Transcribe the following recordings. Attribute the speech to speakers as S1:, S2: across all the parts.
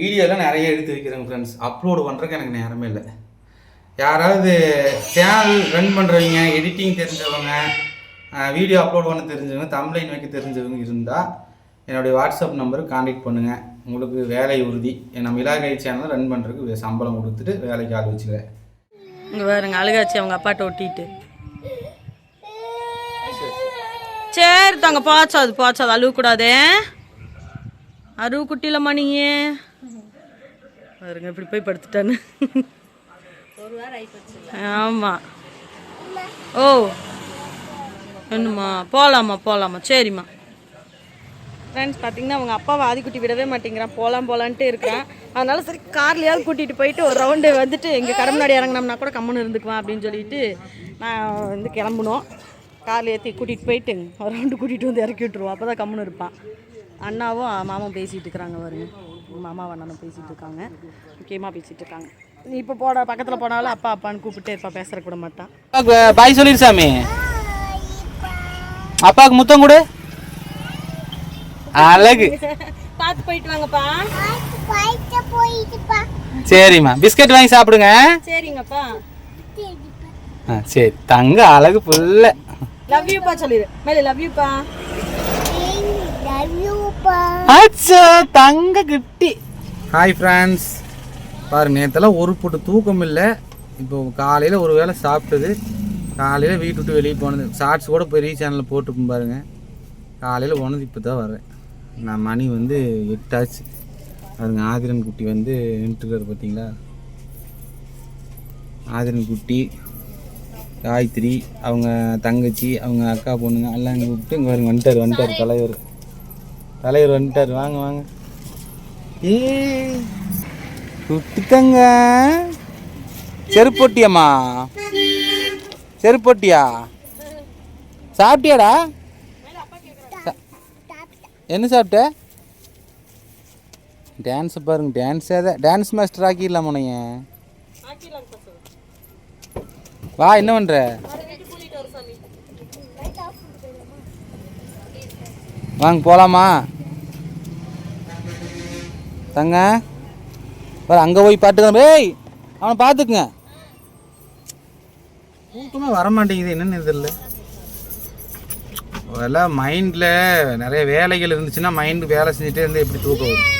S1: வீடியோலாம் நிறைய எடுத்து வைக்கிறேங்க ஃப்ரெண்ட்ஸ் அப்லோடு பண்ணுறதுக்கு எனக்கு நேரமே இல்லை. யாராவது சேனல் ரன் பண்ணுறவங்க எடிட்டிங் தெரிஞ்சவங்க வீடியோ அப்லோட் பண்ண தெரிஞ்சவங்க தம்ப்ளைன் வைக்க தெரிஞ்சவங்க இருந்தால் என்னுடைய வாட்ஸ்அப் நம்பருக்கு காண்டாக்ட் பண்ணுங்கள் உங்களுக்கு வேலை உறுதி. நம்ம இலாகை சேனலை ரன் பண்ணுறதுக்கு சம்பளம் கொடுத்துட்டு வேலைக்கு ஆள் வச்சுக்கிறேன்.
S2: இங்கே பாருங்க அழுகாச்சு அவங்க அப்பாட்ட ஒட்டிட்டு. சரி தாங்க பாச்சாது பாச்சாது அழுவக்கூடாதே அருவு குட்டிலம்மா நீங்கள் பாருங்க இப்படி போய் படுத்துட்டான்னு ஆமா. ஓ. என்னம்மா போகலாமா போகலாமா சரிம்மா. ஃப்ரெண்ட்ஸ் பார்த்தீங்கன்னா அவங்க அப்பாவை ஆதிக்குட்டி விடவே மாட்டேங்கிறான். போகலாம் போகலான்ட்டு இருக்கான் அதனால சரி கார்லையாவது கூட்டிகிட்டு போயிட்டு ஒரு ரவுண்டு வந்துட்டு எங்கள் கடை முன்னாடி இறங்கினோம்னா கூட கம்முன்னு இருந்துக்குவான் அப்படின்னு சொல்லிட்டு நான் வந்து கிளம்புனோம். காரில் ஏற்றி கூட்டிகிட்டு போயிட்டு ஒரு ரவுண்டு கூட்டிகிட்டு வந்து இறக்கி விட்ருவோம் அப்போ தான் கம்முன்னு இருப்பான். அண்ணாவும் மாமாவும் பேசிகிட்டு இருக்கிறாங்க வருங்க மாமாவும் அண்ணனும் பேசிகிட்டு இருக்காங்க. முக்கியமாக பேசிகிட்டு இருக்காங்க. இப்போ போட பக்கத்தில் போனாலும் அப்பா அப்பான்னு கூப்பிட்டு இப்போ பேசுற கூட மாட்டான்.
S1: பாய் சொல்லிடு சாமி. அப்பாவுக்கு முத்தம் கொடு. அழகு.
S2: பார்த்து போயிட்டு வாங்கப்பா.
S1: சரிம்மா. பிஸ்கட் வாங்கி சாப்பிடுங்க.
S2: சரிங்கப்பா.
S1: ஆ சரி. தங்க அழகு புல்ல.
S2: லவ் யூப்பா சொல்லிடு மேலே லவ் யூப்பா
S1: அச்சா தங்க கிட்டி. ஹாய் ஃப்ரெண்ட்ஸ் பாரு நேத்தெல்லாம் ஒரு போட்டு தூக்கம் இல்லை. இப்போ காலையில் ஒரு வேளை சாப்பிட்டது. காலையில் வீட்டு விட்டு வெளியே போனது. ஷார்ட்ஸ் கூட பெரிய சேனலில் போட்டுக்கும் பாருங்க. காலையில் போனது இப்போ தான் வரேன் நான் மணி வந்து எட்டாச்சு. அதுங்க ஆதிரன் குட்டி வந்து நின்றுருக்காரு பார்த்தீங்களா ஆதிரன் குட்டி காயத்ரி அவங்க தங்கச்சி அவங்க அக்கா பொண்ணுங்க எல்லாம் கூப்பிட்டு இங்கே வருங்க வந்துட்டார் வந்துட்டார் தலைவர். தலைவர் வந்துட்டார். வாங்க வாங்க. ஏ குட்டித்தங்க செருப்பொட்டியம்மா. செருப்பொட்டியா? சாப்பிட்டியாடா? என்ன சாப்பிட்ட? டான்ஸ் பாருங்க டான்ஸ் தான் டான்ஸ் மாஸ்டர் ஆக்கிடலாம் உனைய வா என்ன பண்ணுற வாங்க போகலாமா தங்க. வர அங்கே போய் பாட்டுக்கலாம் ஏய் அவனை பார்த்துக்குங்க தூக்கமே வர மாட்டேங்குது என்னன்னு தெரியல. அதெல்லாம் மைண்டில் நிறைய வேலைகள் இருந்துச்சுன்னா மைண்டு வேலை செஞ்சுட்டே இருந்து எப்படி தூக்கம் வரும்?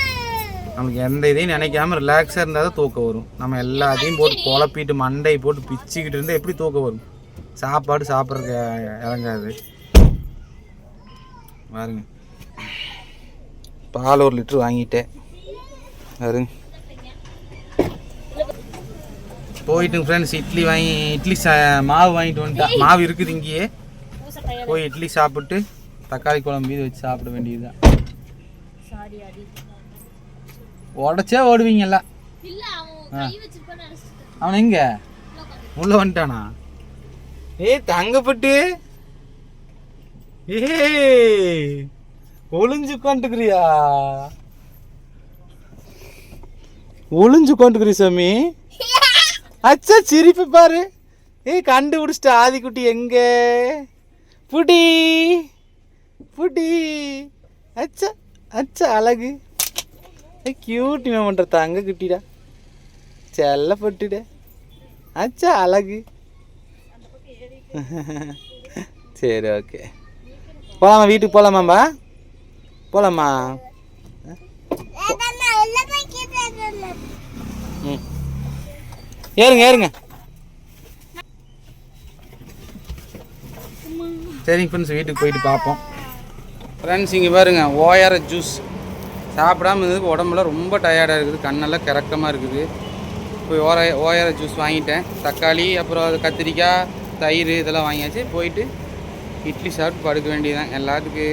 S1: நமக்கு எந்த இதையும் நினைக்காம ரிலாக்ஸாக இருந்தால் தான் தூக்கம் வரும். நம்ம எல்லாத்தையும் போட்டு குழப்பிட்டு மண்டை போட்டு பிச்சுக்கிட்டு இருந்தால் எப்படி தூக்கம் வரும்? சாப்பாடு சாப்பிட்றதுக்கு இறங்காது. பாருங்க. பால் ஒரு லிட்டர் வாங்கிட்டேன். பாருங்க போயிட்டுங்க ஃப்ரெண்ட்ஸ் இட்லி வாங்கி இட்லி சா மாவு வாங்கிட்டு வந்துட்டா. மாவு இருக்குது இங்கேயே. போய் இட்லி சாப்பிட்டு தக்காளி குழம்பு இது வச்சு சாப்பிட வேண்டியதுதான். உடச்சே ஓடுவீங்கல்ல ஆ. அவன் எங்க? உள்ள வந்துட்டானா? ஏய் தங்கப்பட்டு. ஏய் ஒளிஞ்சு கொண்டுக்கிறியா ஒளிஞ்சு கொண்டுக்குறி சாமி. அச்சா சிரிப்பு பாரு. ஏய் கண்டுபிடிச்சிட்ட ஆதிக்குட்டி எங்க? புடி புடி. அச்சா அச்சா அழகு. கியூட் இவன் பண்ணுற தங்க குட்டிடா. செல்ல பட்டுட. அச்சா அழகு. சரி ஓகே போகலாமா வீட்டுக்கு போகலாமாம்பா போகலாமா ம் ஏறுங்க ஏறுங்க. சரிங்க ஃப்ரெண்ட்ஸ் வீட்டுக்கு போயிட்டு பார்ப்போம். ஃப்ரெண்ட்ஸ் இங்கே பாருங்க ஓயார ஜூஸ் சாப்பிடாம இருந்ததுக்கு உடம்புல ரொம்ப டயர்டாக இருக்குது. கண்ணெல்லாம் கிறக்கமாக இருக்குது. போய் ஓர ஓயார ஜூஸ் வாங்கிட்டேன். தக்காளி அப்புறம் அது கத்திரிக்காய் தயிர் இதெல்லாம் வாங்கியாச்சு. போயிட்டு இட்லி சாப்பிட்டு படுக்க வேண்டியதுதான். எல்லாத்துக்கு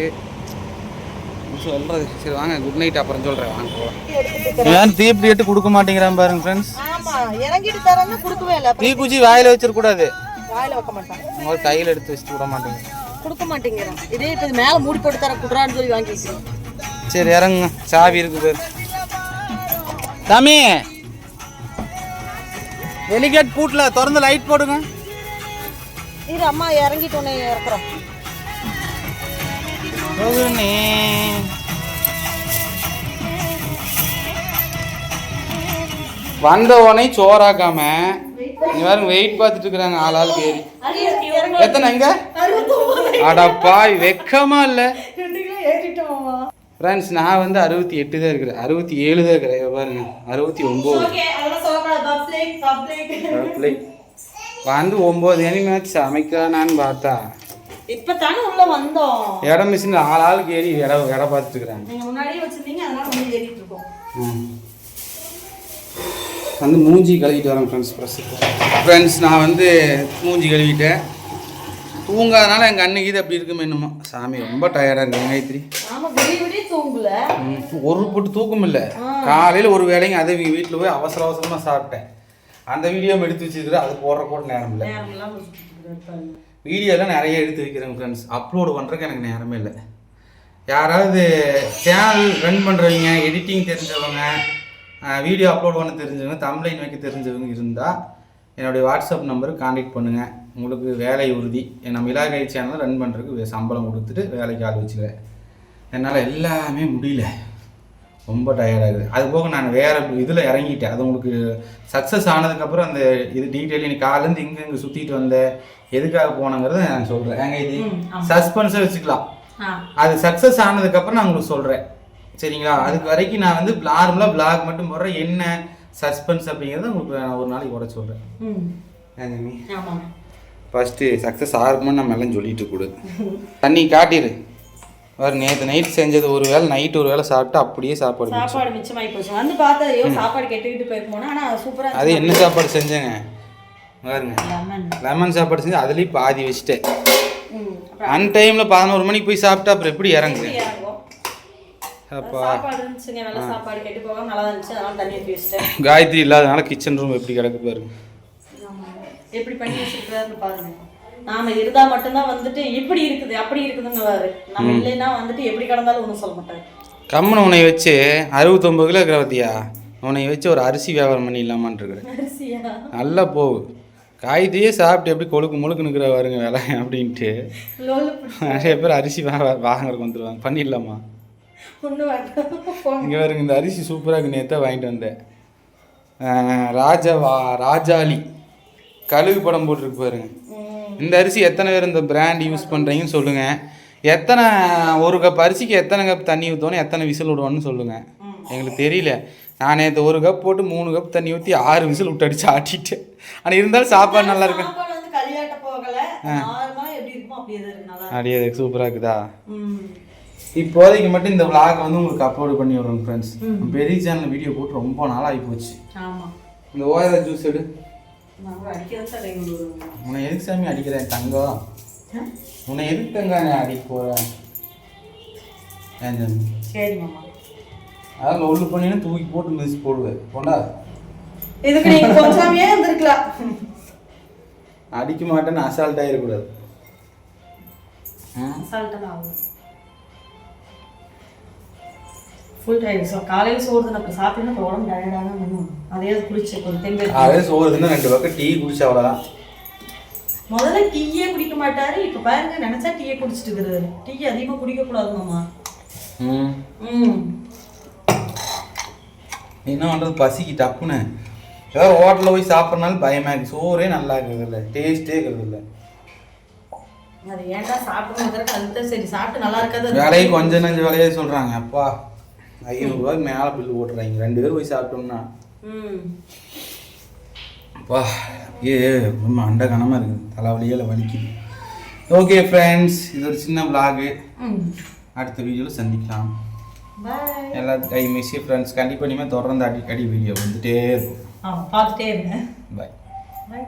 S1: சொல்கிறது சரி வாங்க குட் நைட் அப்புறம் சொல்கிறேன் வாங்க போகலாம் ஏன் தீப்பி எட்டு கொடுக்க மாட்டேங்கிறான் பாருங்க ஃப்ரெண்ட்ஸ்
S2: ஆமா இறங்கிட்டு தரேன்னு கொடுக்கவே இல்லை.
S1: தீக்குச்சி வாயில் வச்சிடக்கூடாது
S2: வாயில வைக்க மாட்டான்.
S1: உங்க கையில் எடுத்து வச்சுட்டு விட மாட்டேங்க
S2: கொடுக்க மாட்டேங்கிறான். இதே இப்போ இது மேலே மூடி போட்டு தர குடுறான்னு சொல்லி வாங்கி
S1: சரி இறங்குங்க. சாவி இருக்குது சாமி! வெளிகேட் பூட்டில் திறந்து லைட் போடுங்க.
S2: இரு அம்மா இறங்கிட்டு உன்னை இறக்குறோம்.
S1: வந்த உடனே சோறாக்காம. நீ பாருங்க வெயிட் பார்த்துட்டு இருக்கிறாங்க ஆள் ஆள் ஏறி எத்தனை எங்க? அடப்பா வெக்கமா இல்லை? ஃப்ரெண்ட்ஸ் நான் வந்து அறுபத்தி எட்டு தான் இருக்கிறேன். அறுபத்தி ஏழு தான் இருக்கிறேன் இங்க பாருங்க. அறுபத்தி ஒம்பது. வந்து ஒம்பது எனிமேட்ச் சமைக்கலான்னு பார்த்தா
S2: இப்ப தானே உள்ள வந்தோம்.
S1: இடம் மிஷின் ஆள் ஆளுக்கு ஏறி இட இட பார்த்துட்டு இருக்கிறாங்க
S2: நீங்க முன்னாடியே வச்சிருந்தீங்க அதனால வந்து ஏறிட்டு இருக்கோம்.
S1: வந்து மூஞ்சி கழுவிட்டு வரேன் ஃப்ரெண்ட்ஸ் ப்ரெஸ்ஸுக்கு ஃப்ரெண்ட்ஸ் நான் வந்து மூஞ்சி கழுவிட்டேன். தூங்காதனால எங்கள் அன்னைக்கு இது அப்படி இருக்குமே என்னமோ. சாமி ரொம்ப டயர்டாக இருக்கு காயத்ரி ஒரு போட்டு தூக்கம் இல்லை. காலையில் ஒரு வேலைங்க அதை வீட்டில் போய் அவசர அவசரமாக சாப்பிட்டேன். அந்த வீடியோ எடுத்து வச்சுருக்கிறேன் அது போடுற கூட நேரம் இல்லை. வீடியோலாம் நிறைய எடுத்து வைக்கிறேன் ஃப்ரெண்ட்ஸ் அப்லோடு பண்ணுறதுக்கு எனக்கு நேரமே இல்லை. யாராவது சேனல் ரன் பண்ணுறவங்க எடிட்டிங் தெரிஞ்சவங்க வீடியோ அப்லோட் பண்ண தெரிஞ்சவங்க தம்ப்ளைன் வைக்க தெரிஞ்சவங்க இருந்தால் என்னுடைய வாட்ஸ்அப் நம்பருக்கு காண்டாக்ட் பண்ணுங்கள் உங்களுக்கு வேலை உறுதி. நம்ம இலாகை சேனல் ரன் பண்ணுறதுக்கு சம்பளம் கொடுத்துட்டு வேலைக்கு ஆள் வச்சுக்கிறேன் என்னால் எல்லாமே முடியல. ரொம்ப டயர்டாகுது அது போக நான் வேறு இதில் இறங்கிட்டேன். அது உங்களுக்கு சக்ஸஸ் ஆனதுக்கப்புறம் அந்த இது டீட்டெயில் இன்னைக்கு காலேருந்து இங்கே இங்கே சுற்றிட்டு வந்தேன் எதுக்காக போனங்கிறத நான் சொல்கிறேன் ஏங்க இது? சஸ்பென்ஸாக வச்சுக்கலாம். அது சக்ஸஸ் ஆனதுக்கப்புறம் நான் உங்களுக்கு சொல்கிறேன் சரிங்களா? அதுக்கு வரைக்கும் நான் வந்து நார்மலாக பிளாக் மட்டும் போடுறேன் என்ன சஸ்பென்ஸ் அப்படிங்கிறத உங்களுக்கு நான் ஒரு நாளைக்கு உடச்சு சொல்கிறேன் ஃபஸ்ட்டு சக்ஸஸ் ஆகும்னு நம்ம எல்லாம் சொல்லிட்டு கூடாது தண்ணி காட்டிடு. வேறு நேற்று நைட் செஞ்சது ஒரு வேளை நைட் ஒரு வேளை சாப்பிட்டு அப்படியே சாப்பாடு.
S2: சாப்பாடு மிச்சமாயி போச்சு. வந்து பார்த்தா ஐயோ சாப்பாடு கெட்டுக்கிட்டு போயிருக்கோம் ஆனா சூப்பரா
S1: அது என்ன சாப்பாடு செஞ்சேங்க? பாருங்க.
S2: லெமன்
S1: சாப்பாடு செஞ்சு அதுலேயும் பாதி வச்சுட்டேன். அன் டைமில் பதினோரு மணிக்கு போய் சாப்பிட்டா அப்புறம் எப்படி இறங்குது? காயத்ரி இல்லாதனால கிச்சன் ரூம் எப்படி கிடக்கு பாருங்க.
S2: எப்படி பண்ணி வச்சிருக்காருன்னு பாருங்க. நாம இருந்தா மட்டும்தான் வந்துட்டு இப்படி இருக்குது அப்படி இருக்குதுன்னு நம்ம இல்லைன்னா வந்துட்டு எப்படி கிடந்தாலும் ஒன்றும் சொல்ல மாட்டாரு.
S1: கம்முன்னு உன்னை வச்சு அறுபத்தொம்பது கிலோ இருக்கிற பத்தியா? உன்னை வச்சு ஒரு அரிசி வியாபாரம் பண்ணிடலாமான்னு இருக்கிறேன்
S2: அரிசியா?
S1: நல்லா போகு காய்கறியே சாப்பிட்டு எப்படி கொழுக்கு முழுக்கு நிற்கிற வருங்க வேலை அப்படின்ட்டு. நிறைய பேர் அரிசி வாங்குறதுக்கு வந்துடுவாங்க பண்ணிடலாமா? இங்கே பாருங்க இந்த அரிசி சூப்பராக இருக்கு. நேற்று வாங்கிட்டு வந்தேன். ராஜா வா ராஜாளி கழுகு படம் போட்டிருக்கு பாருங்க. இந்த அரிசி எத்தனை பேர் இந்த பிராண்ட் யூஸ் பண்ணுறீங்கன்னு சொல்லுங்கள் எத்தனை ஒரு கப் அரிசிக்கு எத்தனை கப் தண்ணி ஊற்றணும் எத்தனை விசில் விடுவோன்னு சொல்லுங்கள் எங்களுக்கு தெரியல. நான் நேற்று ஒரு கப் போட்டு மூணு கப் தண்ணி ஊற்றி ஆறு விசில் விட்டு அடிச்சு ஆட்டிட்டேன் ஆனால் இருந்தாலும் சாப்பாடு நல்லா இருக்கு.
S2: அப்படியே
S1: சூப்பராக இருக்குதா? இப்போதைக்கு மட்டும் இந்த vlog வந்து உங்களுக்கு அப்லோட் பண்ணி விடுறோம் ஃப்ரெண்ட்ஸ் பெரிய சேனல் வீடியோ போட்டு ரொம்ப நாள் ஆகி போச்சு இந்த ஓயாத ஜூஸ் எடு. உன்னை எதுக்கு சாமி அடிக்கிறேன் தங்கம்? உன்னை எதுக்கு தங்க நான் அடிக்க போகிறேன்
S2: சரி மாமா.
S1: அதெல்லாம் ஒல்லு பண்ணினா தூக்கி போட்டு மிதிச்சு போடுவேன். கொண்டா.
S2: இதுக்கு நீங்க கொஞ்சமே இருந்திருக்கலாம்
S1: அடிக்க மாட்டேன்னு அசால்ட் ஆகிடக்கூடாது
S2: அசால்ட்டாக ஆகும். ஃபுல் டைம் ஸோ காலையில் சோறு தான் அப்புறம் சாப்பிட்டு அப்புறம் உடம்பு டயர்டாக பண்ணும் அதையாவது குளிச்சு கொஞ்சம் தெம்பு
S1: அதே சோறுதுன்னா ரெண்டு பக்கம் டீ குடிச்சா அவ்வளோதான்
S2: முதல்ல டீயே குடிக்க மாட்டாரு. இப்போ பாருங்க நினைச்சா டீயே குடிச்சிட்டு இருக்கிறாரு. டீ அதிகமாக குடிக்கக்கூடாது மாமா.
S1: ம். என்ன பண்ணுறது பசிக்கு டப்புன்னு. ஏதாவது ஹோட்டலில் போய் சாப்பிட்றனாலும் பயமாக இருக்குது சோறே நல்லா இருக்கிறது இல்லை டேஸ்ட்டே இருக்கிறது இல்லை
S2: அது ஏன்டா சாப்பிடணும்? சரி சாப்பிட்டு நல்லா இருக்காது.
S1: விலையை கொஞ்சம் நஞ்சு விலையே சொல்கிறாங்க அப்பா. ஐநூறுரூவாய்க்கு மேலே பில்லு போட்டுறாங்க. ரெண்டு பேரும் போய் சாப்பிட்டோம்னா. அப்பா ஏ ரொம்ப அண்ட கனமாக இருக்குது தலைவலியால் வலிக்குது. ஓகே ஃப்ரெண்ட்ஸ் இது ஒரு சின்ன
S2: ம்.
S1: அடுத்த வீடியோவில் சந்திக்கலாம். எல்லாத்துக்கும் ஐ மிஸ் ஃப்ரெண்ட்ஸ் கண்டிப்பாக இனிமேல் தொடர்ந்து அடிக்கடி வீடியோ வந்துட்டே இருக்கும்.
S2: பார்த்துட்டே இருங்க.
S1: பாய்
S2: பாய்